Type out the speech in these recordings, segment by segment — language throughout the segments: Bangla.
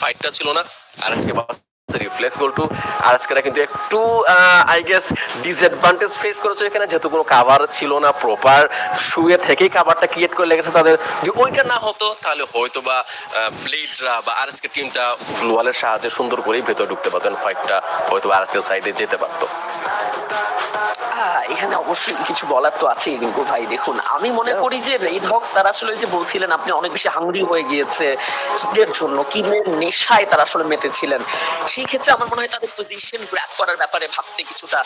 ফাইটটা ছিল না। আর আজকে আর আজকেরা কিন্তু একটু আই গেস ডিসঅ্যাডভান্টেজ ফেস করেছে এখানে। যেহেতু কোনো কাভার ছিল না প্রপার শুয়ে থেকেই কাভারটা ক্রিয়েট করে লেগেছে তাদের। যে ওইটা না হতো, তাহলে হয়তো বা বা আর টিমটা গ্লোয়ালের সাহায্যে সুন্দর করেই ভেতরে ঢুকতে পারতেন ফাইটটা হয়তো সাইডে যেতে পারতো। এখানে অবশ্যই কিছু বলার তো আছেই, রিঙ্কু ভাই। দেখুন, আমি মনে করি যে রেড হক্স তারা আসলে যে বলছিলেন, আপনি অনেক বেশি হাংরি হয়ে গিয়েছে কিলের জন্য কিলের নেশায় তারা আসলে মেতেছিলেন। সেই ক্ষেত্রে আমার মনে হয় তাদের পজিশন গ্র্যাপ করার ব্যাপারে ভাবতে কিছুটা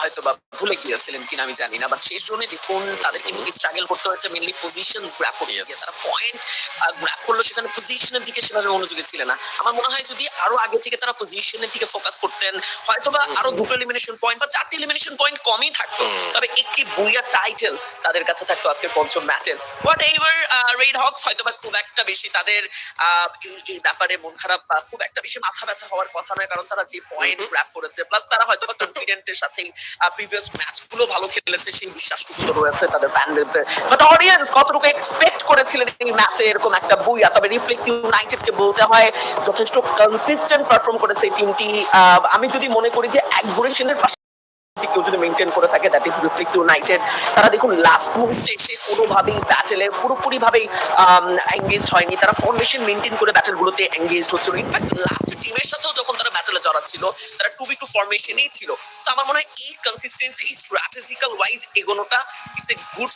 হয়তো বা ভুলে গিয়েছিলেন কিনা আমি জানি না বাট শেষ জন্য দেখুন তাদের কিন্তু স্ট্রাগল করতে হচ্ছে মেনলি পজিশন গ্র্যাপ করতে Yes. গিয়ে তারা পয়েন্ট গ্র্যাপ করল সেখানে পজিশনের দিকে সেভাবে মনোযোগী ছিল না। আমার মনে হয় যদি আরও আগে থেকে তারা পজিশনের দিকে ফোকাস করতেন হয়তোবা আরও দুটো এলিমিনেশন পয়েন্ট বা চারটি এলিমিনেশন পয়েন্ট কমই থাকতো। তবে একটি বুইয়া টাইটেল তাদের কাছে থাকতো আজকের পঞ্চম ম্যাচের হোয়াট এভার রেড হকস হয়তোবা খুব একটা বেশি তাদের এই ব্যাপারে মন খারাপ বা খুব একটা বেশি মাথা ব্যথা হওয়ার কথা নয় কারণ তারা যে পয়েন্ট। গ্র্যাপ করেছে প্লাস তারা হয়তো কনফিডেন্টের সাথে প্রিভিয়াস ম্যাচগুলো ভালো খেলেছে সেই বিশ্বাসটুকু তো রয়েছে তাদের ফ্যানদের বাট অডিয়েন্স কতটুকু এক্সপেক্ট করেছিলেন এই ম্যাচে এরকম একটা বুইয়া? তবে রিফ্লেক্স ইউনাইটেড কে বলতে হয় যথেষ্ট কনসিস্টেন্ট পারফর্ম করেছে টিমটি আমি যদি মনে করি যে পাশে কেউ যদি মেনটেন করে থাকে দ্যাট ইজ রিফ্লেক্স ইউনাইটেড তারা দেখুন লাস্ট মুহূর্তে এসে কোনোভাবেই ব্যাটেলে পুরোপুরি ভাবেই এঙ্গেজড হয়নি। তারা ফর্মেশন মেনটেন করে ব্যাটেল গুলোতে এঙ্গেজড হচ্ছিল ইনফ্যাক্ট লাস্ট টিমের সাথেও যখন তারা ব্যাটেলে জড়াচ্ছিল, তারা টু বি টু ফর্মেশনেই ছিল। তো আমার মনে হয় এই কনসিস্টেন্সি স্ট্র্যাটেজিক্যাল ওয়াইজ এগোনোটা ইটস এ গুড